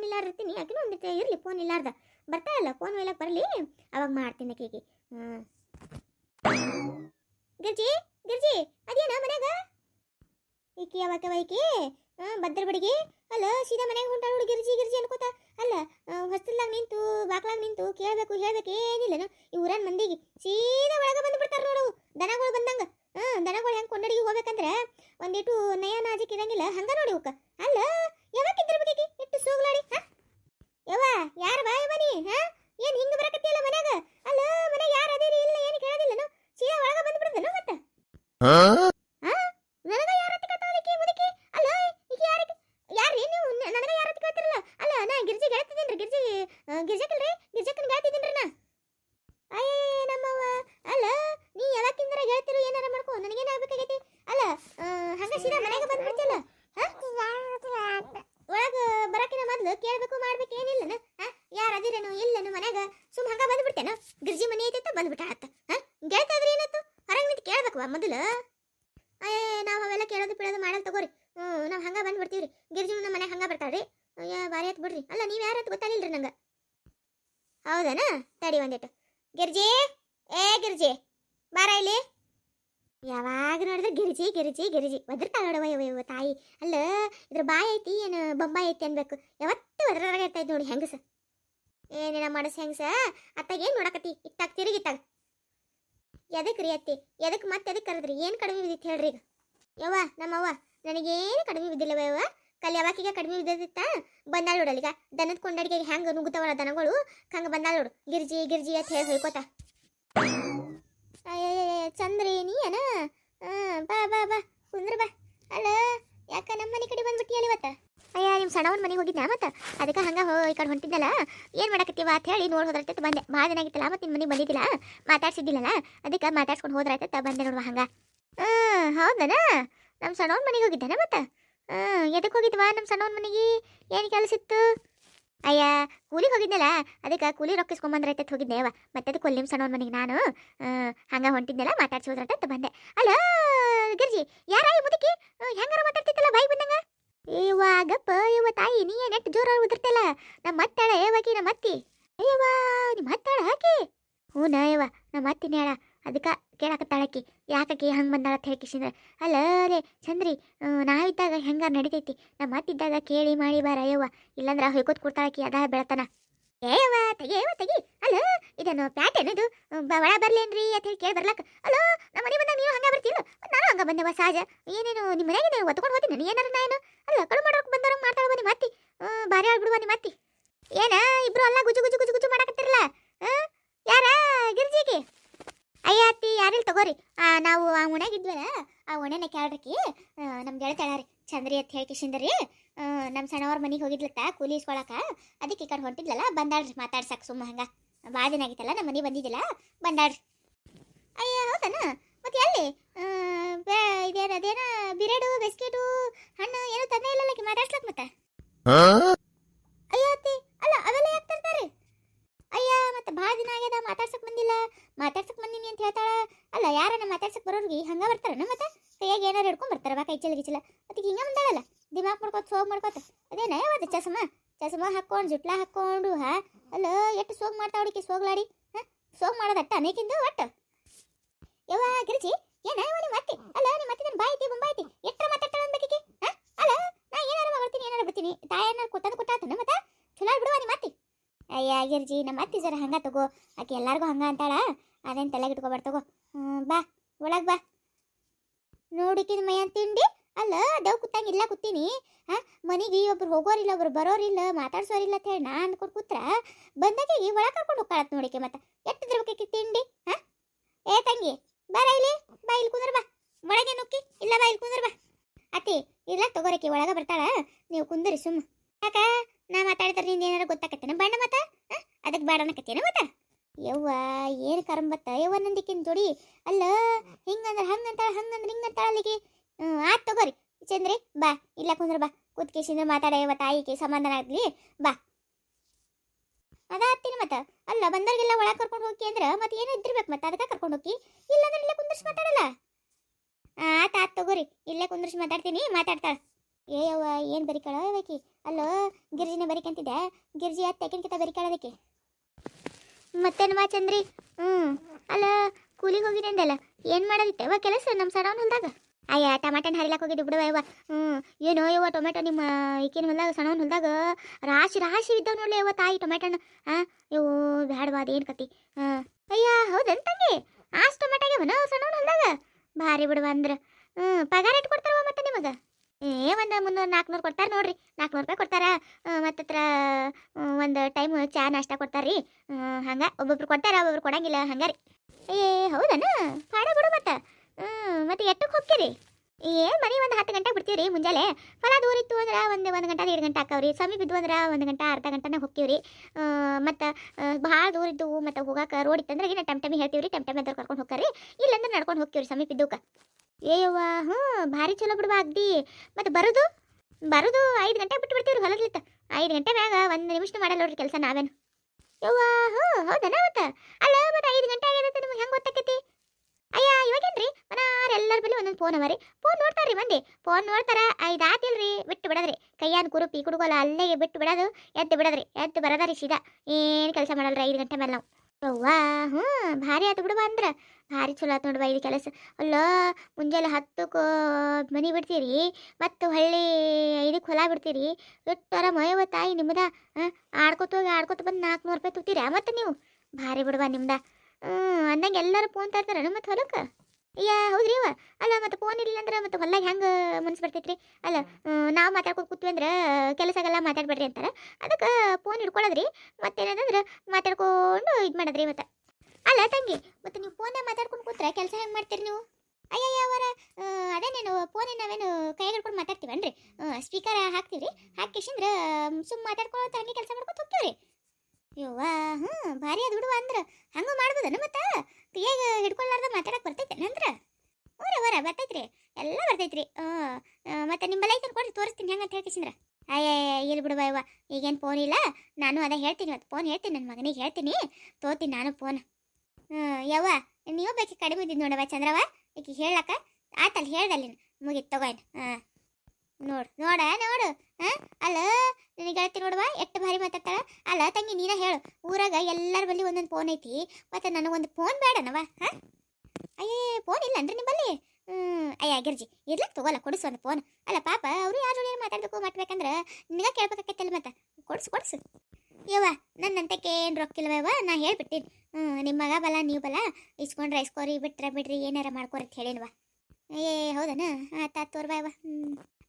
Phone ಇರ್ತೀನಿ ಆಕಿನೂ ಒಂದಿಟ್ಟು ಇರಲಿ ಫೋನ್ ಇಲ್ಲಾರ್ದ. ಬರ್ತಾ ಇಲ್ಲ ಫೋನ್ ಒಯ್ಲಕ್ಕೆ ಬರಲಿ. ಅವಾಗ ಮಾಡ್ತೀನಿ ಆಕಿಗೆ ಗಿರ್ಜಿ ಗಿರ್ಜಿ, ಅದೇನ ಮನ್ಯಾಗ? ಈಕಿ ಯಾವಾಗ ಈಕಿ? ಬದ್ರ ಬಡಿಗೆ? ಅಲ್ಲ, ಸೀದಾ ಮನೆಗೆ ಹೊಂಟಾಳ ಗಿರ್ಜಿ ಗಿರ್ಜಿ ಅನ್ಕೋತ. ಅಲ್ಲ ಹೊಸ್ತಿಲ್ದಾಗ ನಿಂತು, ಬಾಕ್ಲಾಗ ನಿಂತು ಕೇಳಬೇಕು, ಹೇಳ್ಬೇಕು ಏನಿಲ್ಲನ ಈ ಊರನ್ ಮಂದಿಗೆ. ಸೀದಾ ಒಳಗೆ ಬಂದು ಬಿಡ್ತಾರ ನೋಡು, ದನಗಳು ಬಂದಂಗ. ಹಾಂ, ದನಗಳು ಹೆಂಗೆ ಕೊಂಡಡಿಗೆ ಹೋಗ್ಬೇಕಂದ್ರೆ ಒಂದಿಟ್ಟು ನಯ ನಾಜಿಕ್ ಇರಂಗಿಲ್ಲ ಹಂಗ ನೋಡಿ ಅವಕ್ಕ ಅಲ್ಲ, ಯಾವಾಗ ಇದ್ದಿರ್ಬೇಕೀಕಿ ಇಟ್ಟು ಸೋಗ್ಲಾಡಿ. ಯಾರ ಬಾಯ ಬನಿ ಹಾ? ಏನ್ ಹಿಂಗ ಬರಕತ್ತಿಯಲ್ಲ ಮನ್ಯಾಗ? ಅಲ್ಲ ಮನ್ಯಾಗ ಯಾರು ಅದೇರಿ? ಇಲ್ಲ ಏನು ಕೇಳೋದಿಲ್ಲನು? ಸೀದಾ ಒಳಗೆ ಬಂದು ಬಿಡ್ದನು ಮತ್ತೆ ನನಗ ಯಾರ ಕತ್ತಾಳಿಕೆ ಮುದುಕಿ? ಅಲ್ಲ ಈಗ ಯಾರ ಯಾರ್ರಿ ನೀವು? ನನಗ ಯಾರ ಕೇಳ್ತಿರಲ್ಲ? ಅಲ್ಲ ನಾ ಗಿರ್ಜಿ ಹೇಳ್ತಿದ್ದೀನ್ರಿ ಗಿರ್ಜಿ ಆ, ಗಿರ್ಜಕ್ಕಲ್ರಿ ಗಿರ್ಜಕ್ಕನ್ ಹೇಳ್ತಿದ್ದೀನ್ರಿ ನಾ ಅಯ್ಯ ನಮ್ಮವ್ವ ಅಲ್ಲ ನೀ ಯಾವತ್ತಿಂದ್ರ ಹೇಳ್ತಿರು ಏನಾರ ಮಾಡ್ಕೋ ನನಗೇನ ಆಗ್ಬೇಕಾಗೈತಿ ಅಲ್ಲ ಆ, ಹಂಗ ಸೀದಾ ಮನೆಗೆ ಬಂದ್ಬಿಡ್ತಿಲ್ಲ ಒಳಗ ಬರಕಿನ ಮೊದ್ಲು ಕೇಳ್ಬೇಕು ಮಾಡ್ಬೇಕು ಏನಿಲ್ಲನ ಯಾರ ಅದಿರೇನು ಇಲ್ಲನು ಮನ್ಯಾಗ ಸುಮ್ ಹಂಗ ಬಂದ್ಬಿಡ್ತೇನ ಗಿರ್ಜಿ ಮನೆ ಐತಿತ್ತ ಬಂದ್ಬಿಟ್ಟಾಳತ್ತ ಹಾ ಗೆಳ್ತಾದ್ರಿ ಏನತ್ತು ಹೊರಗೆ ನಿಂತು ಕೇಳ್ಬೇಕು ಮೊದಲು ಅಯ್ಯ ನಾವು ಅವೆಲ್ಲ ಕೇಳೋದು ಬಿಡೋದು ಮಾಡಲ್ ತಗೋರಿ ಹ್ಞೂ ನಾವು ಹಂಗ ಬಂದ್ಬಿಡ್ತೀವಿ ರೀ ಗಿರ್ಜಿ ನಮ್ಮ ಮನೆ ಹಂಗ ಬರ್ತಾಳ್ರಿ. ಭಾರಿ ಆಯ್ತು ಬಿಡ್ರಿ. ಅಲ್ಲ, ನೀವು ಯಾರು ಅಂತ ರೀ ನಂಗೆ? ಹೌದನಾ? ತಡಿ ಒಂದಿಟ್ಟು ಗಿರ್ಜಿ? ಏ, ಗಿರ್ಜಿ. ಬಾರ ಇಲ್ಲಿ. ಯಾವಾಗ ನೋಡಿದ್ರೆ ಗಿರಿಜಿ ಗಿರಿಜಿ ಗಿರಿಜಿ. ಒದರ್ತಾಳ ನೋಡವ ಇವ ತಾಯಿ. ಅಲ್ಲ, ಇದ್ರ ಬಾಯಿ ಐತಿ, ಏನು ಬೊಂಬಾಯಿ ಐತಿ ಅನ್ಬೇಕು. ಯಾವತ್ತೂ ಒದ್ರಾಗ ಇರ್ತೈತಿ ನೋಡಿ ಹೆಂಗಸ. ಏನೇನ ಮಾಡಸ್ ಹೆಂಗಸ? ಅತ್ತಾಗ ಏನು ನೋಡಕತ್ತಿ? ಇಟ್ಟಾಗ ತಿರುಗಿತ್ತಾಗ ಎದಕ್ಕೆ ರೀ ಅತ್ತಿ? ಎದಕ್ಕೆ ಮತ್ತೆ ಎದಕ್ಕೆ ಕರೆದ್ರಿ? ಏನು ಕಡಿಮೆ ಬಿದ್ದಿತ್ತು ಹೇಳ್ರಿ ಈಗ? ಯವ್ವ, ನಮ್ಮವ್ವ. ನನಗೇನು ಕಡಿಮೆ ಬಿದ್ದಿಲ್ಲವ ಕಲ್ ಯಾವಾಕಿಗೆ ಕಡಿಮೆ ಬಿದ್ದಿತ್ತ ಬಂದಾಳ ನೋಡಲಿಗ ದನದ ಕೊಂಡಡಿಗೆ ಹೆಂಗೆ ನುಗ್ಗುತ್ತವಲ್ಲ ದನಗಳು? ಹಂಗೆ ಬಂದಾಳ ನೋಡು. ಗಿರ್ಜಿ ಗಿರ್ಜಿ ಅಂತ ಹೇಳಿ ಹೊಯ್ಕೋತ. ಅಯ್ಯಯ್ಯ ಚಂದ್ರಿ ಏನ? ಬಾ ಬಾ ಬಾ. ಕುಂದ್ರ ಬಾ. ಅಲ್ಲ, ಯಾಕ ನಮ್ಮ ಮನೆ ಕಡೆ ಬಂದ್ಬಿಟ್ಟಿಯಲ್ಲ ಇವತ್ತ? ಅಯ್ಯ ನಿಮ್ಮ ಸಣ್ಣವನ ಮನೆಗೆ ಹೋಗಿದ್ದೆ ಮತ್ತೆ ಅದಕ್ಕೆ ಹಂಗೆ ಹೋ, ಈ ಕಡೆ ಹೊಂಟಿದ್ದಲ್ಲ ಏನು ಮಾಡಕತ್ತೀವ ಅಂತ ಹೇಳಿ ನೋಡಿ ಹೋದ್ರೈತೆ ಬಂದೆ. ಭಾಳ ದಿನ ಆಗಿತ್ತಲ್ಲ ಮತ್ತೆ ನಿಮ್ಮ ಮನೆಗೆ ಬಂದಿದ್ದಿಲ್ಲ? ಮಾತಾಡ್ಸಿದ್ದಿಲ್ಲಲ್ಲ? ಅದಕ್ಕೆ ಮಾತಾಡ್ಸ್ಕೊಂಡು ಹೋದ್ರಾಯ್ತ ಬಂದೆ ನೋಡುವ ಹಂಗೆ. ಹ್ಞೂ ಹೌದನ? ನಮ್ಮ ಸಣ್ಣವನ ಮನೆಗೆ ಹೋಗಿದ್ದಾನೆ ಮತ್ತೆ? ಎದಕ್ಕೆ ಹೋಗಿದ್ವಾ ನಮ್ಮ ಸಣ್ಣವನ ಮನೆಗೆ? ಏನು ಕೆಲಸ ಇತ್ತು? ಅಯ್ಯ, ಕೂಲಿಗೆ ಹೋಗಿದ್ನಲ್ಲ, ಅದಕ್ಕೆ ಕೂಲಿ ರೊಕ್ಕಿಸ್ಕೊಂಬಂದ್ರೈತೆ ಹೋಗಿದ್ದೆ ಅವ ಮತ್ತೆ ಅದಕ್ಕೆ ಕೊಲ್ಲಿ ನಿಮ್ಮ ಸಣ್ಣವನ ಮನೆಗೆ ನಾನು? ಹಂಗೆ ಹೊಂಟಿದ್ನಲ್ಲ ಮಾತಾಡ್ಸಿ ಬಂದೆ. ಅಲ್ಲ ಗಿರ್ಜಿ ಯಾರ ಈ ಮುದುಕಿ? ಹೆಂಗಾರ ಮಾತಾಡ್ತಿತ್ತಲ್ಲ ಬಾಯಿ ಬಂದಂಗ? ಇವಾಗಪ್ಪ ಇವ ತಾಯಿ, ನೀ ನೆಟ್ ಜೋರ ಉದಿರ್ತಲ್ಲ ನಮ್ಮ ಮತ್ತಾಳ ಏವಾಕಿ ನಮ್ಮ ಅತ್ತಿ? ಅಯ್ಯವ್ವ ನಿಮ್ಮ ಮತ್ತಾಳ ಹಾಕಿ ಹ್ಞೂ ಯವ್ವ ನಮ್ಮ ಅತ್ತಿನ ಹೇಳ ಅದಕ್ಕೆ ಕೇಳಾಕತ್ತಾಳಕಿ ಯಾಕಿ ಹಂಗೆ ಬಂದಾಳ ಅಂತ ಹೇಳ್ಕಿಸಿದ್ರ ಅಲ್ಲ ರೇ ಚಂದ್ರಿ ನಾವಿದ್ದಾಗ ಹೆಂಗಾರ ನಡಿತೈತಿ? ನಮ್ಮ ಮತ್ತಿದ್ದಾಗ ಕೇಳಿ ಮಾಡಿ ಬಾರ ಯವ್ವ. ಇಲ್ಲಾಂದ್ರೆ ಹೊಯ್ಕೋತ್ ಕೊಡ್ತಾಳಕಿ ಅದ ಬೆಳತನ. ಏಯವ್ವ ತೆಗಿಯವ್ವ ತೆಗಿ. ಅಲ್ಲ, ಇದನ್ನು ಪ್ಯಾಟ್ ಬ- ಒಳ ಬರ್ಲೇನ್ರಿ ಅಂತ ಹೇಳಿ ಕೇಳಿ ಬರ್ಲಕ್ಕ. ಅಲ್ಲ ನಮ್ಮ ಮನೆ ಬಂದಾಗ ನೀವು ಹಂಗೆ ಬರ್ತಿಲ್ಲ ನಾನು ಹಂಗ ಬಂದವ ಸಹಜ. ಏನೇನು ನಿಮ್ಮ ಮನೆಗೆ ನೀವು ಒತ್ಕೊಂಡು ಹೋಗ್ತೀನಿ ನಾನು ಏನಾರ ನಾನು? ಅಲ್ಲ, ಕಡು ಮಾಡೋಕೆ ಬಂದವ್ರಂಗೆ ಮಾತಾಡುವ ನಿಮ್ಮ ಮತ್ತಿ? ಬಾರಿ ಭಾರಿ ಆಡ್ಬಿಡುವ ನಿಮ್ಮ ಮತ್ತಿ? ಏನ, ಇಬ್ರು ಅಲ್ಲ ಗುಜು ಗುಜು ಗುಜು ಗುಜು ಮಾಡಕತ್ತಿರಲ್ಲ? ಯಾರ ಗಿರ್ಜಿಗೆ? ಅಯ್ಯ ಅತ್ತಿ ಯಾರಿಲ್ಲ ತಗೋರಿ. ನಾವು ಆ ಒಣಗಿದ್ವಲ್ಲ ಆ ಒಣೆನ ಕ್ಯಾಳ್ರಕಿ ನಮ್ಮ ಗೆಳತಾಳ್ರಿ ಚಂದ್ರಿ ಅಂತ ಹೇಳಿ ಕಿಶಿಂದ್ರಿ. ನಮ್ಮ ಸಣ್ಣವ್ರ ಮನೆಗೆ ಹೋಗಿದ್ಲತ್ತ ಕೂಲಿ ಇಸ್ಕೊಳಕ. ಅದಕ್ಕೆ ಈ ಕಡೆ ಹೊಂಟಿದ್ಲಲ್ಲ ಬಂದಾಳ್ರಿ ಮಾತಾಡ್ಸಕ್ಕೆ ಸುಮ್ಮ ಹಂಗ. ಭಾಳ ದಿನ ಆಗಿತ್ತಲ್ಲ ನಮ್ಮ ಮನೆ ಬಂದಿದ್ದಿಲ್ಲ ಬಂದಾಳ್ರಿ. ಅಯ್ಯ ಹೌದನ? ಮತ್ತೆ ಎಲ್ಲಿ? ಇದೇನ ಅದೇನ ಬಿರೆಡು ಬಿಸ್ಕೆಟು ಹಣ್ಣು ಏನು ತಂದೆ ಇಲ್ಲಲ್ಲ ಮಾತಾಡ್ಸ್ಲಕ್ ಮತ್ತೆ? ಅಯ್ಯ ಅತ್ತಿ ಅಲ್ಲ ಅವೆಲ್ಲ ಯಾಕೆ ತರ್ತಾರೆ ಅಯ್ಯ, ಮತ್ತೆ ಭಾಳ ದಿನ ಆಗ್ಯದ, ಮಾತಾಡ್ಸಕ್ ಬಂದಿಲ್ಲ. ಮಾತಾಡ್ಸಕ್ ಬಂದಿನಿ ಅಂತ ಹೇಳ್ತಾಳ. ಅಲ್ಲ ಯಾರನ್ನ ಮಾತಾಡ್ಸಕ್ ಬರೋರ್ಗಿ ಹಂಗ ಬರ್ತಾರನ ಮತ್ತೆ? ಕೈಯಾಗ ಏನಾರು ಹಿಡ್ಕೊಂಡ್ ಬರ್ತಾರ ಬಾ ಕೈ ಚಲ ಗಿಚಲ. ಮತ್ತೆ ಹಿಂಗ ಬಂದಾಳಲ್ಲ? ದಿಮಾಕ್ ಮಾಡ್ಕೋತ, ಸೋಗ್ ಮಾಡ್ಕೊತ. ಅದೇನ? ನಯವಾದ ಚಸಮ. ಚಸಮ ಹಾಕೊಂಡು ಜುಟ್ಲ ಹಾಕೊಂಡು ಹಾ? ಅಲ್ಲ, ಎಷ್ಟು ಸೋಗ್ ಮಾಡ್ತಾವ ಹುಡುಕಿ ಸೋಗ್ಲಾಡಿ? ಹಾ? ಸೋಗ್ ಮಾಡೋದಟ್ಟ ಅನೇಕಿಂದು ಒಟ್ಟು? ಯವ್ವ, ಗಿರಿಜಿ, ಏನ? ಯವ್ವ ನಿಮ್ಮ ಅತ್ತಿ? ಅಲ್ಲ ನಿಮ್ಮ ಅತ್ತಿ ಬಾಯಿ ಐತಿ ಬೊಂಬಾಯಿ ಐತಿ ಎಟ್ರ ಮಾತಾಡ್ತಾಳ ಅನ್ಬೇಕಿಕಿ ಹಾ? ಅಲ್ಲ, ನಾ ಏನಾರ ಮಾಡ್ತೀನಿ, ಏನಾರ ಬರ್ತೀನಿ ತಾಯನ್ನ ಕೊಟ್ಟಂದು ಕೊಟ್ಟಾತನ ಮತ್ತೆ ಚಲೋ ಬಿಡುವ ನಿಮ್ಮ ಅತ್ತಿ ಅಯ್ಯ ಗಿರ್ಜಿ ನಮ್ಮ ಅತ್ತಿ ಜರ ಹಂಗ ತಗೋ. ಆಕೆ ಎಲ್ಲಾರ್ಗೂ ಹಂಗ ಅಂತಾಳ. ಅದೇನು ತಲೆಗೆ ಇಟ್ಕೊಬಾರ್ದು ತಗೋ. ಬಾ, ಒಳಗೆ ಬಾ. ನೋಡಿಕಿನ ಮೈಯನ್ ತಿಂಡಿ. ಅಲ್ಲ ದವ್ ಕೂತಂಗ ಇಲ್ಲ ಕೂತೀನಿ. ಹಾ, ಮನೆಗೆ ಒಬ್ರು ಹೋಗೋರಿಲ್ಲ ಒಬ್ರು ಬರೋರಿಲ್ಲ ಮಾತಾಡ್ಸೋರಿಲ್ಲ ಅಂತ ಹೇಳಿ ನಾ ಅನ್ಕೊಂಡು ಕೂತ್ರ. ಈ ಒಳಗೆ ಕರ್ಕೊಂಡು ಹೋಗ್ಕಾಳತ್ ನೋಡಿಕೆ ಮತ್ತೆ. ಎಷ್ಟು ಇದ್ರಬೇಕಿ ತಿಂಡಿ? ಹಾ? ಏ, ತಂಗಿ, ಬಾ ಇಲ್ಲಿ. ಬಾ, ಇಲ್ಲಿ ಕುಂದ್ರ ಬಾ. ಒಳಗೆ ನುಕ್ಕಿ. ಇಲ್ಲ ಬಾ, ಇಲ್ಲಿ ಕುಂದ್ರ ಬಾ. ಅತ್ತಿ ಇಲ್ಲ ತಗೋರಕ್ಕೆ ಒಳಗೆ ಬರ್ತಾಳ. ನೀವು ಕುಂದರಿ ಸುಮ್ಮ ಯಾಕ? ನಾ ಮಾತಾಡಿದ್ರೆ ನಿಂದ ಏನಾರ ಗೊತ್ತಾಕತ್ತೇನ? ಬಣ್ಣ ಮತ್ತ ಅದಕ್ಕೆ ಬೇಡ ಅನ್ನಕತ್ತೇನ ಮತ್ತ? ಯವ್ವ, ಏನು ಕರಂಬತ್ತ ಯವ್ವ ನಂದಿಕಿನ ಜೋಡಿ. ಅಲ್ಲ, ಹಿಂಗಂದ್ರ ಹಂಗಂತಾಳ ಹಂಗಂದ್ರೆ ಹಿಂಗಂತಾಳ ಅಲ್ಲಿಗೆ? ಆತ್ ತಗೋರಿ. ಚಂದ್ರಿ, ಬಾ. ಇಲ್ಲ ಕುಂದ್ರ ಬಾ. ಕೂತ್ಕೇಸಿಂದ್ರ ಮಾತಾಡ ಯವ್ವ ತಾಯಿಗೆ ಸಮಾಧಾನ ಆಗ್ಲಿ. ಬಾ. ಅದ ಹತ್ತಿನ ಮತ್ತ. ಅಲ್ಲ, ಬಂದವ್ರಿಗೆಲ್ಲ ಒಳಗೆ ಕರ್ಕೊಂಡು ಹೋಗಿ ಅಂದ್ರೆ ಮತ್ತೆ ಏನು ಇದ್ದಿರ್ಬೇಕು ಮತ್ತೆ? ಅದಕ್ಕೆ ಕರ್ಕೊಂಡು ಹೋಗಿ? ಇಲ್ಲಾಂದ್ರೆ ಇಲ್ಲೇ ಕುಂದ್ರಿಸಿ ಮಾತಾಡಲ್ಲ? ಆತ, ಆತ್ ತಗೋರಿ. ಇಲ್ಲೇ ಕುಂದ್ರಿಸಿ ಮಾತಾಡ್ತೀನಿ. ಮಾತಾಡ್ತಾಳ. ಏ ಯವ್ವ ಏನು ಬರಿಕಾಳ ಯಾವಾಕಿ ಅಲ್ಲೋ, ಗಿರ್ಜಿನ ಬರಿಕಂತಿದ್ದೆ ಗಿರ್ಜಿ ಅತ್ತೆ ಯಾಕಿನ್ಕಿತ ಬರಿಕಾಳದಕ್ಕೆ ಮತ್ತೇನು ಮಾ ಚಂದ್ರಿ? ಹ್ಞೂ ಅಲ್ಲ, ಕೂಲಿಗೆ ಹೋಗಿದೆ ಅಂದಲ್ಲ. ಏನು ಮಾಡೋದಿತ್ತೆ ಅವ ಕೆಲಸ ನಮ್ಮ ಸಡವನ್ ಹೊಲ್ದಾಗ? ಅಯ್ಯ, ಟಮಾಟನ್ ಹರಿಲಾಕ್ ಹೋಗಿದ್ದು ಬಿಡುವ ಯವ್ವ ಹ್ಞೂ ಏನೋ ಯವ್ವ ಟೊಮೆಟೊ ನಿಮ್ಮ ಈಕಿನ ಹೊಲ್ದಾಗ ಸಣ್ಣವನ್ ಹೊಲ್ದಾಗ ರಾಶಿ ರಾಶಿ ಇದ್ದಾವ ನೋಡ್ಲಿ ಯವ್ವ ತಾಯಿ ಟೊಮೆಟೊನ ಹಾಂ ಇವು ಬ್ಯಾಡವಾ, ಅದೇನು ಕತಿ. ಹಾಂ ಅಯ್ಯ, ಹೌದನ್ ತಂಗಿ? ಆಸ್ ಟೊಮೆಟೊಗೆ ಸಣ್ಣವನ್ ಹೊಲ್ದಾಗ? ಭಾರಿ ಬಿಡುವ ಅಂದ್ರೆ. ಹ್ಞೂ ಪಗಾರ ಇಟ್ಟು ಮತ್ತೆ ನಿಮಗೆ? ಏ, ಒಂದು ಮುನ್ನೂರು ನಾಲ್ಕುನೂರು ಕೊಡ್ತಾರೆ ನೋಡ್ರಿ. ನಾಲ್ಕುನೂರು ರೂಪಾಯಿ ಕೊಡ್ತಾರೆ. ಮತ್ತೆ ಹತ್ರ ಒಂದು ಟೈಮ್ ಚಾ ನಾಷ್ಟ ಕೊಡ್ತಾರೆ ರೀ ಹಂಗೆ ಒಬ್ಬೊಬ್ರು ಕೊಡ್ತಾರೆ, ಒಬ್ಬೊಬ್ರು ಕೊಡಂಗಿಲ್ಲ. ಹಂಗಾರಿ. ಏ, ಹೌದನ? ಪಾಡ ಬಿಡು ಮತ್ತೆ. ಮತ್ತು ಎಟ್ಟಕ್ಕೆ ಹೋಗ್ತೀರಿ? ಏನು ಮನೆ ಒಂದು ಹತ್ತು ಗಂಟೆಗೆ ಬಿಡ್ತೀವಿ ರೀ ಮುಂಜಾನೆ? ಫಲ ದೂರ ಇತ್ತು ಅಂದ್ರೆ ಒಂದು ಒಂದು ಗಂಟೆ ಎರಡು ಗಂಟೆ ಹಾಕವ್ರಿ. ಸಮೀಪ ಬಿದ್ದು ಅಂದ್ರೆ ಒಂದು ಗಂಟೆ ಅರ್ಧ ಗಂಟೆನಾಗ ಹೋಗ್ತೀವಿ ರೀ ಮತ್ತು ಭಾಳ ದೂರ ಇದ್ದವು ಮತ್ತು ಹೋಗಾಕ ರೋಡ್ ಇತ್ತಂದ್ರೆ ಏನ ಟಮ್ ಟಮಿ ಹೇಳ್ತೀವಿ ರೀ ಟಮ್ ಟಮ್ ಅಂತ ಕರ್ಕೊಂಡು ಹೋಗ್ರಿ ಇಲ್ಲಂದ್ರೆ ನಡ್ಕೊಂಡು ಹೋಗ್ತೀವಿ ರೀ ಸಮೀಪ ಇದ್ದಕ್ಕೆ ಏಯವ್ವ, ಹ್ಞೂ, ಭಾರಿ ಚಲೋ ಬಿಡುವ ಅಗ್ದಿ. ಮತ್ತು ಬರೋದು? ಬರೋದು ಐದು ಗಂಟೆ ಬಿಟ್ಟು ಬಿಡ್ತೀವಿ ಹೊಲದ್ಲಿತ್ತ ಐದು ಗಂಟೆ ಮ್ಯಾಗ ಒಂದು ನಿಮಿಷ ಮಾಡಲ್ಲ ನೋಡ್ರಿ ಕೆಲಸ ನಾವೇನು. ಯವ್ವ, ಹ್ಞೂ, ಹೌದನ ಮತ್ತೆ? ಅಲ್ಲ, ಮತ್ತೆ ಐದು ಗಂಟೆ ಆಗ್ಯದ ನಿಮ್ಗೆ ಹೆಂಗೆ ಗೊತ್ತಾಕೈತಿ? ಅಯ್ಯ, ಇವಾಗೇನ್ರಿ? ಮನಾರ ಎಲ್ಲರ ಬಳಿ ಒಂದೊಂದು ಫೋನ್ ಅವರಿ ಫೋನ್ ನೋಡ್ತಾರ್ರಿ ಮಂದಿ. ಫೋನ್ ನೋಡ್ತಾರ, ಐದು ಆತಿಲ್ರಿ, ಬಿಟ್ಟು ಬಿಡದ್ರಿ. ಕೈಯಾನ್ ಕುರುಪಿ ಕುಡುಗೋಲ ಅಲ್ಲೇ ಬಿಟ್ಟು ಬಿಡೋದು, ಎದ್ದು ಬಿಡದ್ರಿ. ಎದ್ದು ಬರೋದಾರಿ ಸೀದಾ. ಏನು ಕೆಲಸ ಮಾಡಲ್ರಿ ಐದು ಗಂಟೆ ಮೇಲೆ ನಾವು? ಅವ್ವಾ ಹ್ಞೂ, ಭಾರಿ ಆಯ್ತು ಬಿಡುವ ಅಂದ್ರೆ. ಭಾರಿ ಚಲೋ ಆಯ್ತು ನೋಡುವ ಇದು ಕೆಲಸ. ಅಲ್ಲ, ಮುಂಜಾನೆ ಹತ್ತಕ್ಕೆ ಮನೆ ಬಿಡ್ತೀರಿ, ಮತ್ತು ಹೊಳ್ಳಿ ಐದಕ್ಕೆ ಹೊಲ ಬಿಡ್ತೀರಿ. ಎಷ್ಟರ ಮಯವ ತಾಯಿ ನಿಮ್ಮದ ಹಾಂ ಆಡ್ಕೊತ ಹೋಗಿ ಆಡ್ಕೊತ ಬಂದು ನಾಲ್ಕುನೂರು ರೂಪಾಯಿ ತುತ್ತೀರಾ ಮತ್ತು ನೀವು? ಭಾರಿ ಬಿಡುವ ನಿಮ್ದ. ಅಂದಂಗೆ ಎಲ್ಲರೂ ಫೋನ್ ತರ್ತಾರ ಮತ್ತೆ ಹೊಲಕ್ಕೆ? ಅಯ್ಯ ಹೌದ್ರಿ ಅವ ಅಲ್ಲ, ಮತ್ತೆ ಫೋನ್ ಇಲ್ಲ ಅಂದ್ರೆ ಮತ್ತೆ ಹೊಲ್ದಾಗ ಹೆಂಗೆ ಮನ್ಸು ಬರ್ತೈತ್ರಿ? ಅಲ್ಲ ನಾವು ಮಾತಾಡ್ಕೊಂಡು ಕೂತ್ವಿ ಅಂದ್ರೆ ಕೆಲಸಗೆಲ್ಲ ಮಾತಾಡ್ಬೇಡ್ರಿ ಅಂತಾರೆ. ಅದಕ್ಕೆ ಫೋನ್ ಹಿಡ್ಕೊಳ್ಳೋದ್ರಿ ಮತ್ತೇನಂದ್ರೆ ಮಾತಾಡ್ಕೊಂಡು ಇದು ಮಾಡೋದ್ರಿ ಮತ್ತೆ. ಅಲ್ಲ, ತಂಗಿ, ಮತ್ತೆ ನೀವು ಫೋನೇ ಮಾತಾಡ್ಕೊಂಡು ಕೂತ್ರೆ ಕೆಲಸ ಹೆಂಗೆ ಮಾಡ್ತೀರಿ ನೀವು? ಅಯ್ಯಯ್ಯ ಅವರ ಅದೇ ನೀನು ಫೋನಿನ ನಾವೇನು ಕೈ ಹಿಡ್ಕೊಂಡು ಮಾತಾಡ್ತೀವನ್ರಿ? ಸ್ಪೀಕರ್ ಹಾಕ್ತೀವಿ ರೀ ಹಾಕಿಸಿಂದ್ರ ಸುಮ್ಮ ಮಾತಾಡ್ಕೊಳ್ಳೋ ಹಂಗೆ ಕೆಲಸ ಮಾಡ್ಕೊತ ಹೋಗ್ತೀವಿ ಯವ್ವ ಹ್ಞೂ ಭಾರಿ ಅದು ಬಿಡುವ ಅಂದ್ರೆ. ಹಂಗೂ ಮಾಡ್ಬೋದನು ಮತ್ತೆ? ಕೈಯಾಗ ಹಿಡ್ಕೊಳ್ಳಾರ್ದ ಮಾತಾಡಕ್ಕೆ ಬರ್ತೈತೆ ನಂತರ ಊರ ಬರ್ತೈತೆ ಬರ್ತೈತ್ರಿ. ಎಲ್ಲ ಬರ್ತೈತ್ರಿ. ಮತ್ತೆ ನಿಮ್ಮ ಐತನ್ ಕೊಡ್ರಿ ತೋರಿಸ್ತೀನಿ, ಹೆಂಗಂತ ಹೇಳ್ಕಿಸಿಂದ್ರ ಅಯ್ಯ ಇಲ್ಲಿ ಬಿಡುವ ಯವ್ವ? ಈಗೇನು ಫೋನ್ ಇಲ್ಲ? ನಾನು ಅದೇ ಹೇಳ್ತೀನಿ ಇವತ್ತು ಫೋನ್ ಹೇಳ್ತೀನಿ ನನ್ನ ಮಗನಿಗೆ ಹೇಳ್ತೀನಿ. ತೋತೀನಿ ನಾನು ಫೋನ್ ಯವ್ವ, ನೀವು ಬೇಕಿ ಕಡಿಮೆ ಇದ್ದಿದ್ದು ನೋಡವ ಚಂದ್ರವ ಈಕೆ ಹೇಳಕ್ಕ? ಆತಲ್ಲಿ ಹೇಳ್ದಲ್ಲಿ ಮುಗಿತು ತಗೋಯ್ನು ಹಾಂ ನೋಡು, ನೋಡ, ನೋಡು. ಹಾಂ ಅಲ್ಲ ನಿನಗೆ ಹೇಳ್ತೀನಿ ನೋಡುವ ಎಷ್ಟು ಭಾರಿ ಮಾತಾಡ್ತಾಳ? ಅಲ್ಲ ತಂಗಿ, ನೀನ ಹೇಳು. ಊರಾಗ ಎಲ್ಲರ ಬಳಿ ಒಂದೊಂದು ಫೋನ್ ಐತಿ. ಮತ್ತೆ ನನಗೊಂದು ಫೋನ್ ಬೇಡನವ ಹಾಂ ಅಯ್ಯೇ ಫೋನ್ ಇಲ್ಲ ಅಂದ್ರೆ ನಿಮ್ಮಲ್ಲಿ ಹ್ಞೂ ಅಯ್ಯ, ಗಿರ್ಜಿ ಇರ್ಲಕ್ಕೆ ತಗೋಲ್ಲ ಕೊಡಿಸು ಒಂದು ಫೋನ್ ಅಲ್ಲ, ಪಾಪ, ಅವರು ಯಾರ ಜೋಡಿ ಮಾತಾಡ್ಬೇಕು ಮಾಡ್ಬೇಕಂದ್ರೆ ನಿನಗೆ ಕೇಳ್ಬೇಕಾಕೈತಲ್ಲ ಮತ್ತೆ. ಕೊಡ್ಸು ಕೊಡ್ಸು. ಯವ್ವ ನನ್ನಂತಕ್ಕೆ ಏನು ರೊಕ್ಕಿಲ್ವವ ನಾ ಹೇಳ್ಬಿಟ್ಟಿನಿ ಹ್ಞೂ ನಿಮ್ಮ ಮಗ ಬಲ, ನೀವು ಬಲ. ಇಸ್ಕೊಂಡ್ರೆ ಇಸ್ಕೋರಿ, ಬಿಟ್ರೆ ಬಿಡ್ರಿ, ಏನಾರ ಮಾಡ್ಕೋರಿ ಅಂತ ಹೇಳಿನ್ವ ಏ, ಹೌದನ? ಆತ ತೋರ್ಬಾ ಯವ್ವ. ಹ್ಞೂ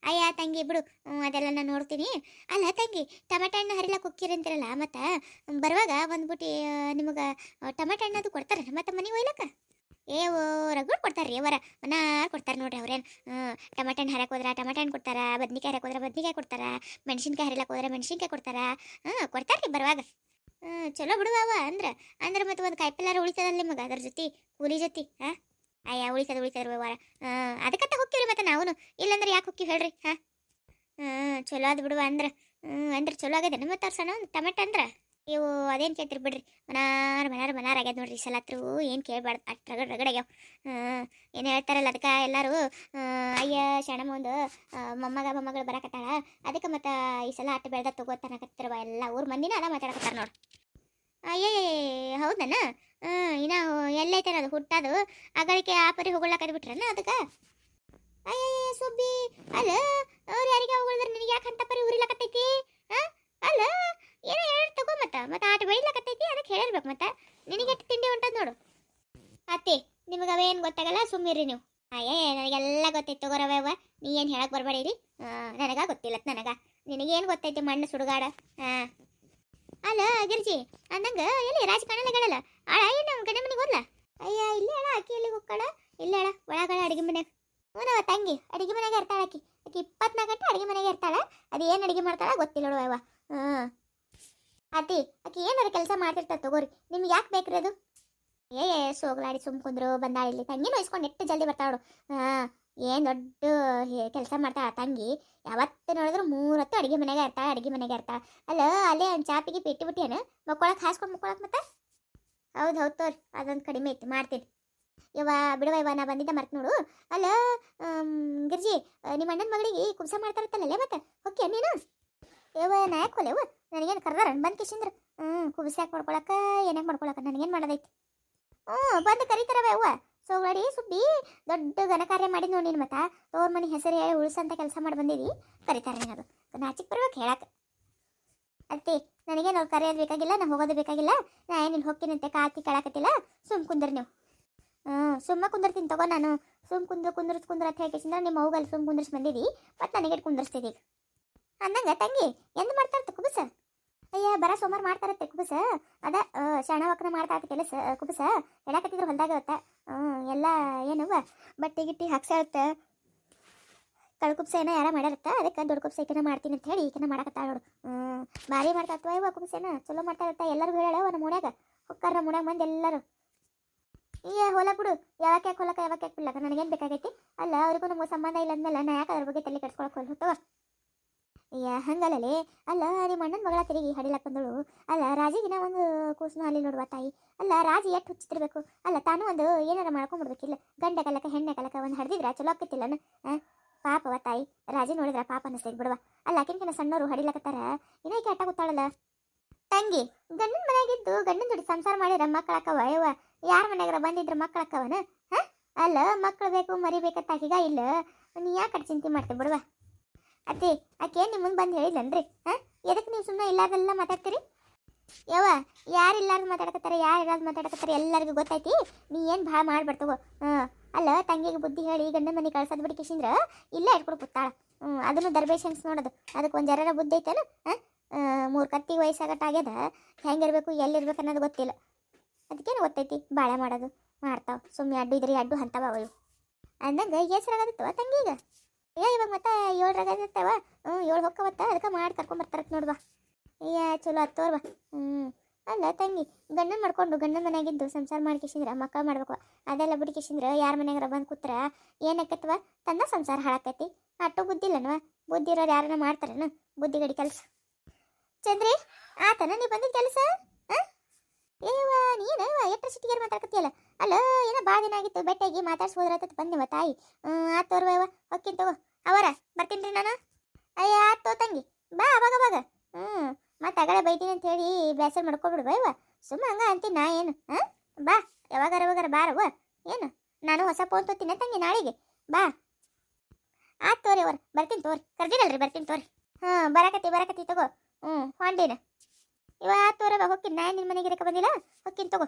ಅಯ್ಯ ತಂಗಿ ಬಿಡು ಅದೆಲ್ಲ ನಾನು ನೋಡ್ತೀನಿ. ಅಲ್ಲ ತಂಗಿ, ಟಮಾಟ ಹಣ್ಣು ಹರಿಲಕ್ಕೆ ಅಂತಿರಲ್ಲ, ಮತ್ತು ಬರುವಾಗ ಬಂದ್ಬಿಟ್ಟು ನಿಮಗೆ ಟಮಾಟ ಹಣ್ಣು ಅದು ಕೊಡ್ತಾರೆ, ಮತ್ತೆ ಮನೆಗೆ ಒಯ್ಲಕ್ಕ? ಏ, ಓ ಕೊಡ್ತಾರೆ ರೀ ಅವರ ಮನಾರ್ ಕೊಡ್ತಾರೆ ನೋಡ್ರಿ ಅವ್ರೇನು. ಟಮಾಟ ಹಣ್ಣು ಹರಕ್ಕೆ ಹೋದ್ರೆ ಟಮಾಟ ಹಣ್ಣು ಕೊಡ್ತಾರೆ, ಬದ್ನಿಕಾಯಿ ಹರಕ್ಕೆ ಹೋದ್ರೆ ಬದ್ನಿಕಾಯಿ ಕೊಡ್ತಾರೆ, ಮೆಣಸಿನ್ಕಾಯಿ ಹರಿಲಕ್ಕೆ ಹೋದ್ರೆ ಮೆಣಸಿನ್ಕಾಯಿ ಕೊಡ್ತಾರೆ ಹಾಂ ಕೊಡ್ತಾರೆ ರೀ ಬರುವಾಗ ಚಲೋ ಬಿಡುವವ ಅಂದ್ರೆ. ಅಂದ್ರೆ ಮತ್ತೆ ಒಂದು ಕಾಯಿಪಲ್ಲಾರ ಉಳಿತದಲ್ಲ ನಿಮಗೆ, ಅದ್ರ ಜೊತೆ ಕೂಲಿ ಜೊತೆ, ಹಾಂ? ಅಯ್ಯ, ಉಳಿಸೋದು ಉಳಿತದ ವ್ಯವಹಾರ ಹಾಂ ಅದಕ್ಕಂತ ಹೋಗ್ತೀವಿ ಮತ್ತೆ ನಾವು ಇಲ್ಲಂದ್ರೆ ಯಾಕೆ ಹೋಗ್ತೀವಿ ಹೇಳ್ರಿ, ಹಾಂ? ಹ್ಞೂ ಚಲೋ ಅದು ಬಿಡುವ ಅಂದ್ರೆ. ಅಂದ್ರೆ ಚಲೋ ಆಗ್ಯದ ಮತ್ತೆ ಸಣ್ಣ ಟಮೆಟ ಅಂದ್ರೆ? ಇವು ಅದೇನು ಕೇಳ್ತಿರಿ ಬಿಡ್ರಿ. ಮನಾರ್ ಮನಾರ್ ಮನಾರ್ ಆಗ್ಯದ ನೋಡ್ರಿ ಈ ಸಲ ಏನು ಕೇಳಬಾರ್ದು. ಅಷ್ಟು ರಗಡ್ ರಗಡಾಗ್ಯಾವ ಏನು ಹೇಳ್ತಾರಲ್ಲ ಅದಕ್ಕೆ ಎಲ್ಲರೂ ಅಯ್ಯ ಶಣಮ್ಮ ಒಂದು ಮೊಮ್ಮಗ, ಮೊಮ್ಮಗಳು ಬರಕತ್ತಾಳ. ಅದಕ್ಕೆ ಮತ್ತೆ ಈ ಸಲ ಅಟ್ಟು ಬೆಳ್ದ ತಗೋತಾನಕತ್ತಿರುವ ಎಲ್ಲ ಊರು ಮಂದಿನ ಅದ ಮಾತಾಡಕತ್ತಾರ ನೋಡಿ. ಅಯ್ಯೇ ಹೌದನ ಹ್ಞೂ ಎಲ್ಲೈತೆ ಅದು ಹುಟ್ಟದು ಅಗಳಿಕೆ ಆ ಪರಿ ಹೊಗಳಕದ್ ಬಿಟ್ರನ ಅದಕ್ಕೆ? ಅಯ್ಯಯ್ಯ ಸುಬ್ಬಿ, ಅಲ್ಲ, ಅವ್ರು ಯಾರಿಗೆ ಹೊಗಳಿದ್ರೆ? ನಿನಗೆ ಯಾಕೆ ಅಂತ ಪರಿ ಉರಿಲಕತ್ತೈತಿ? ಅಲ್ಲ, ಏನೋ ಹೇಳಿ ತಗೋ ಮತ್ತ, ಮತ್ತೆ ಆಟ ಬೆಳಿಲಕತ್ತೈತಿ ಅದಕ್ಕೆ ಹೇಳಿರ್ಬೇಕು ಮತ್ತೆ. ನಿನಗೆ ಎಷ್ಟು ತಿಂಡಿ ಹೊಂಟದ ನೋಡು. ಅತ್ತಿ, ನಿಮಗೆ ಅವೇನು ಗೊತ್ತಾಗಲ್ಲ ಸುಮ್ಮಿರಿ ನೀವು. ಅಯ್ಯೇ ನನಗೆಲ್ಲ ಗೊತ್ತೈತಿ ತಗೋರವ್ವ ನೀ ಏನು ಹೇಳಕ್ ಬರಬೇಡಿರಿ ನನಗ ಗೊತ್ತಿಲ್ಲ ನನಗ. ನಿನಗೇನು ಗೊತ್ತೈತಿ ಮಣ್ಣು ಸುಡುಗಾಡ? ಹಾಂ ಅಲ್ಲ, ಗಿರ್ಜಿ, ಅಂದಂಗ ಎಲ್ಲಿ ರಾಜಕಾರಣಗಳಲ್ಲ, ಆಳ, ಏನು ನಮ್ಮ ಗಂಡ ಮನೆಗೆ ಹೋದ್ಲ? ಅಯ್ಯ, ಇಲ್ಲ ಹೇಳ ಆಕಿ ಎಲ್ಲಿಗೆ ಹೋಗ್ಕಳ ಇಲ್ಲ ಹೇಳ ಒಳಗಡೆ ಅಡಿಗೆ ಮನೆಗೆ ಹ್ಞೂ ತಂಗಿ, ಅಡಿಗೆ ಮನೆಗೆ ಇರ್ತಾಳ ಆಕಿ ಆಕಿ ಇಪ್ಪತ್ನಾಲ್ಕು ಗಂಟೆ ಅಡಿಗೆ ಮನೆಗೆ ಇರ್ತಾಳ. ಅದು ಏನು ಅಡಿಗೆ ಮಾಡ್ತಾಳ ಗೊತ್ತಿಲ್ಲ ನೋಡುವ ಹ್ಞೂ. ಅತಿ ಆಕಿ ಏನಾರ ಕೆಲಸ ಮಾಡ್ತಿರ್ತಾರೆ ತಗೋರಿ. ನಿಮ್ಗೆ ಯಾಕೆ ಬೇಕ್ರಿ ಅದು? ಏ ಸೋಗ್ಲಾಡಿ ಸುಮ್ ಕುಂದ್ರು, ಬಂದಾಳ ಇಲ್ಲಿ. ತಂಗಿ ನೋಯಿಸ್ಕೊಂಡು ಎಷ್ಟು ಜಲ್ದಿ ಬರ್ತಾಳು ಹಾಂ ಏನು ದೊಡ್ಡ ಕೆಲಸ ಮಾಡ್ತಾಳ ತಂಗಿ. ಯಾವತ್ತು ನೋಡಿದ್ರು ಮೂರತ್ತು ಅಡಿಗೆ ಮನೆಗೆ ಇರ್ತಾಳ, ಅಡಿಗೆ ಮನೆಗೆ ಇರ್ತಾಳ. ಅಲ್ಲ, ಅಲ್ಲೇ ಚಾಪಿಗೆ ಪೆಟ್ಟಿ ಬಿಟ್ಟಿಯೇನು? ಮಕ್ಕೊಳಕ್ಕೆ ಹಾಸ್ಕೊಂಡು ಮಕ್ಕೊಳಕ್ಕೆ ಮತ್ತೆ? ಹೌದು ಹೌದು ತೋರಿ, ಅದೊಂದು ಕಡಿಮೆ ಐತಿ, ಮಾಡ್ತೀನಿ. ಯವ್ವ ಬಿಡವ ಯವ್ವ, ನಾ ಬಂದಿದ್ದ ಮರ್ತ್ ನೋಡು. ಅಲ್ಲ ಗಿರ್ಜಿ ನಿಮ್ಮ ಅಣ್ಣನ ಮಗಳಿಗೆ ಕುಬ್ಸ ಮಾಡ್ತಾರತ್ತಲ್ಲೇ ಮತ್ತೆ? ಓಕೆ ನೀನು ಯವ್ವ, ನಾ ಯಾಕೆ ಹೊಲೆವ ನನಗೇನು ಕರ್ದಾರ ಬಂದು ಕಿಶಿಂದ್ರ? ಹ್ಞೂ ಯಾಕೆ ಮಾಡ್ಕೊಳಕ ಏನಾಗ ಮಾಡ್ಕೊಳಕ ನನಗೇನು ಮಾಡೋದೈತಿ? ಹ್ಞೂ ಬಂದು ಕರಿತಾರವ ಯವ್ವ. ಸೋಗಡಿ ಸುಬ್ಬಿ ದೊಡ್ಡ ಘನಕಾರ್ಯ ಮಾಡಿ ನೋಡಿ ನೀನು ಮತ್ತ. ತೋರ್ ಮನೆ ಹೆಸರು ಹೇಳಿ ಉಳಿಸಂತ ಕೆಲಸ ಮಾಡಿ ಬಂದಿದಿ. ಕರಿತಾರೆ ಅದು. ನಾಚಿಕ್ ಬರ್ಬೇಕು ಹೇಳಕ್ಕೆ ಅತ್ತಿ ನನಗೇನು ನಾವು ಕರೆಯೋದು ಬೇಕಾಗಿಲ್ಲ ನಾನು ಹೋಗೋದು ಬೇಕಾಗಿಲ್ಲ. ನಾ ಏನಿಲ್ಲ ಹೋಗ್ತೀನಂತೆ ಕಾತಿ ಕೇಳಕತ್ತಿಲ್ಲ? ಸುಮ್ ಕುಂದ್ರಿ ನೀವು. ಹ್ಞೂ ಸುಮ್ಮ ಕುಂದಿರ್ತೀನಿ ತಗೋ ನಾನು. ಸುಮ್ ಕುಂದ್ರ ಕುಂದ್ರಸ್ ಕುಂದ್ರ ಅಂತ ಹೇಳ್ಕೇಸಿಂದ ನಿಮ್ಮ ಅವ್ಗಲ್ಲಿ ಸುಮ್ ಕುಂದ್ರಸ್ ಬಂದಿದ್ದೀವಿ ಮತ್ತೆ ನನಗೆ ಕುಂದ್ರಸ್ತಿದಿ ಈಗ? ಅಂದಂಗ, ತಂಗಿ, ಎಂದು ಮಾಡ್ತಾರೆ ಕುಬಸ? ಅಯ್ಯ, ಬರ ಸೋಮಾರು ಮಾಡ್ತಾರತ್ತೆ ಕುಬಸ? ಅದ ಶಾಣವಕ್ಕನ ಮಾಡ್ತಾ ಕೆಲಸ, ಕುಬಸ? ಹೇಳಕತ್ತಿದ್ರು ಹೊಲ್ದಾಗ ಇರುತ್ತೆ ಹ್ಞೂ ಎಲ್ಲ ಏನವ ಬಟ್ಟೆ ಗಿಟ್ಟಿ ಹಾಕ್ಸಾಳತ್ತ ಕಳ್ಕುಬ್ಸ ಏನೋ ಯಾರ ಮಾಡ್ಯಾರತ್ತ, ಅದಕ್ಕೆ ದೊಡ್ಡ ಕುಬ್ಸ ಮಾಡ್ತೀನಿ ಅಂತ ಹೇಳಿ ಈಕೆನ ಮಾಡಕತ್ತಾಳ ನೋಡು. ಬಾರಿ ಭಾರಿ ಮಾಡ್ತಾತ್ವ ಇವ ಕುಬ್ಸೇನ ಚಲೋ ಮಾಡ್ತಾರತ್ತ ಎಲ್ಲರೂ ಹೇಳ ಒಂದು ಮುನ್ಯಾಗ ಹೊಕ್ಕಾರ ಮುನ್ಯಾಗ ಮಂದಿ ಎಲ್ಲರೂ. ಈಗ ಹೊಲ ಬಿಡು, ಯಾವಾಗ ಯಾಕೆ ಹೊಲಕ ಯಾವಾಗ ಯಾಕೆ ಬಿಡ್ಲಕ್ಕ, ನನಗೇನು ಬೇಕಾಗೈತಿ? ಅಲ್ಲ, ಅವ್ರಿಗೂ ನಮಗೆ ಸಂಬಂಧ ಇಲ್ಲ ಅಂದಮೇಲೆ ನಾ ಯಾಕೆ ಅದ್ರ ಬಗ್ಗೆ ತಲೆ ಕೆಡ್ಸ್ಕೊಳಕ್ಕೆ ಹೋಲ್ ಹೊತ್ತವ? ಅಯ್ಯ ಹಂಗಲ್ಲೇ ಅಲ್ಲ, ನಿಮ್ಮ ಅಣ್ಣನ ಮಗಳ ತಿರುಗಿ ಹಡಿಲಕ್ಕ ಬಂದಳು. ಅಲ್ಲ, ರಾಜಿಗಿನ ಒಂದು ಕೂಸ್ನು ಅಲ್ಲಿ ನೋಡುವ ತಾಯಿ. ಅಲ್ಲ, ರಾಜಿ ಎಷ್ಟು ಹುಚ್ಚಿತಿರ್ಬೇಕು ಅಲ್ಲ, ತಾನು ಒಂದು ಏನಾರ ಮಾಡ್ಕೊಂಡ್ಬಿಡ್ಬೇಕಿಲ್ಲ ಗಂಡ ಕಲಕ, ಹೆಣ್ಣೆ ಕಲಕ, ಒಂದು ಹಡ್ದಿದ್ರ ಚಲೋ ಆಕತ್ತಿಲ್ಲನ ಪಾಪವ ತಾಯಿ, ರಾಜಿ ನೋಡಿದ್ರ ಪಾಪ ಅನ್ನಿಸ್ತೈತಿ ಬಿಡುವ. ಅಲ್ಲ ಆಕಿನ್ಕಿನ ಸಣ್ಣವರು ಹಡಿಲಕತ್ತಾರ? ಇನ್ನೈಕೆ ಅಟ್ಟ ಗೊತ್ತಾಳಲ್ಲ ತಂಗಿ, ಗಂಡನ ಮನೆಯಾಗಿದ್ದು ಗಂಡನ ಜೋಡಿ ಸಂಸಾರ ಮಾಡಿರ ಮಕ್ಕಳಕ್ಕವ? ಯವ್ವ, ಯಾರ ಮನೆಯಾಗ ಬಂದಿದ್ರ ಮಕ್ಕಳಕ್ಕವನ? ಹ? ಅಲ್ಲ ಮಕ್ಕಳು ಬೇಕು ಮರಿಬೇಕಂತ ಆಕಿಗ ಇಲ್ಲ. ನೀ ಯಾಕೆ ಚಿಂತೆ ಮಾಡ್ತೀವಿ ಬಿಡುವ? ಅತ್ತಿ ಆಕೆ ನಿಮ್ಮ ಮುಂದೆ ಬಂದು ಹೇಳಿದ್ಲನ್ರಿ? ಹಾ? ಎದಕ್ಕೆ ನೀವು ಸುಮ್ಮನೆ ಇಲ್ಲಾರ್ದೆಲ್ಲ ಮಾತಾಡ್ತೀರಿ? ಯವ್ವ, ಯಾರು ಇಲ್ಲಾರ್ದು ಮಾತಾಡಕತ್ತಾರ, ಯಾರು ಇಲ್ಲಾರ್ದು ಮಾತಾಡಕತ್ತಾರ ಎಲ್ಲರಿಗೂ ಗೊತ್ತೈತಿ? ನೀ ಏನು ಭಾಳ ಮಾಡ್ಬಾರ್ದು ಹಾಂ. ಅಲ್ಲ, ತಂಗಿಗೆ ಬುದ್ಧಿ ಹೇಳಿ ಗಂಡನ ಮನೆ ಕಳ್ಸೋದು ಬಿಡಿ ಕಿಶಿಂದ್ರ. ಇಲ್ಲ ಇಟ್ಕೊಂಡು ಪುತ್ತಾಳ ಹ್ಞೂ ಅದನ್ನು ದರ್ಬೇಶನ್ಸ್ ನೋಡೋದು. ಅದಕ್ಕೆ ಒಂದು ಜರರ ಬುದ್ಧಿ ಐತೇನು ಮೂರು ಕತ್ತಿಗೆ ವಯಸ್ಸಾಗಟ್ಟ ಆಗ್ಯದ, ಹೆಂಗಿರ್ಬೇಕು, ಎಲ್ಲಿರ್ಬೇಕು ಅನ್ನೋದು ಗೊತ್ತಿಲ್ಲ. ಅದಕ್ಕೇನು ಗೊತ್ತೈತಿ? ಬಾಳೆ ಮಾಡೋದು, ಮಾಡ್ತಾವ. ಸುಮ್ಮನೆ ಅಡ್ಡು ಇದ್ರಿ, ಅಡ್ಡು ಅಂತವ ಅವಳು. ಅಂದಂಗೆ ಹೆಸ್ರಾಗತ್ತವ ತಂಗೀಗ? ಏ, ಇವಾಗ ಮತ್ತೆ ಏಳ್ರಾಗತ್ತವ ಹ್ಞೂ ಏಳು ಹೊಕ್ಕವತ್ತ? ಅದಕ್ಕೆ ಮಾಡಿ ಕರ್ಕೊಂಬರ್ತಾರತ್ ನೋಡ್ವಾ ಏ, ಚಲೋ ಹತ್ತೋರ್ವ ಹ್ಞೂ ಅಲ್ಲ ತಂಗಿ ಗಂಡ ಮಾಡ್ಕೊಂಡು ಗಂಡ ಮನೆಯಾಗಿದ್ದು ಸಂಸಾರ ಮಾಡ್ಕಿಸಿದ್ರ ಮಕ್ಕ ಮಾಡ್ಬೇಕು. ಅದೆಲ್ಲ ಬಿಡ್ಕಿಸಿದ್ರ ಯಾರ ಮನೆಯಾಗಾರ ಬಂದು ಕೂತ್ರ, ಏನಕ್ಕತ್ವ? ತನ್ನ ಸಂಸಾರ ಹಾಳಾಕೈತಿ. ಅಟ್ಟು ಬುದ್ಧಿ ಇಲ್ಲನವ ಬುದ್ಧಿ ಇರೋರು ಯಾರನ್ನ ಮಾಡ್ತಾರೇನು? ಬುದ್ಧಿ ಗಡಿ ಕೆಲಸ. ಚಂದ್ರಿ, ಆತನ ನೀ ಬಂದಿದ್ದ ಕೆಲಸ? ಏವ ನೀನು ಎಟ್ರ ಸಿಟಿಗೆ ಮಾತಾಡ್ಕತ್ತಿಯಲ್ಲ ಅಲ್ಲ ಏನೋ ಭಾಳ ದಿನ ಆಗಿತ್ತು ಬೆಟ್ಟಾಗಿ ಮಾತಾಡ್ಸೋದ್ರತ್ತ ಬಂದೆವ ತಾಯಿ. ಆತೋರ್ವ ಆತ್ ತೋರ್ವ ಯವ್ವ ತಗೋ. ಅವರ ಬರ್ತೀನಿ ರೀ ನಾನು? ಅಯ್ಯ, ಆತೋ ತಂಗಿ. ಬಾ, ಅವಾಗ ಅವಾಗ. ಹ್ಞೂ ಮತ್ತೆ ಅಗಳ ಬೈತೀನಿ ಅಂತ ಹೇಳಿ ಬೇಸರ ಮಾಡ್ಕೊಬಿಡು, ಬೈವ? ಸುಮ್ಮ ಹಂಗ ಅಂತೀನಿ ನಾ ಏನು? ಹಾಂ? ಬಾ, ಯಾವಾಗಾರ ಯಾವಾಗಾರ ಬಾರವ್ವ ಏನು? ನಾನು ಹೊಸ ಫೋನ್ ತೊತ್ತೀನಿ ತಂಗಿ ನಾಳೆಗೆ. ಬಾ. ಆತ್ ತೋರಿ ಅವ್ರ, ಬರ್ತೀನಿ ತೋರಿ. ಕರ್ದಿನಲ್ರಿ, ಬರ್ತೀನಿ ತೋರಿ. ಹಾಂ ಬರಕತ್ತಿ ಬರಕತ್ತಿ ತಗೋ. ಹ್ಞೂ ಹೊಂಡಿನ. ಇವ ತೋರವ ಹೊಕ್ಕಿನ ನಾ ನಿನ್ನ ಮನೆಗೆ ಬಂದಿಲ್ಲ? ಹೊಕ್ಕಿನ ತಗೋ.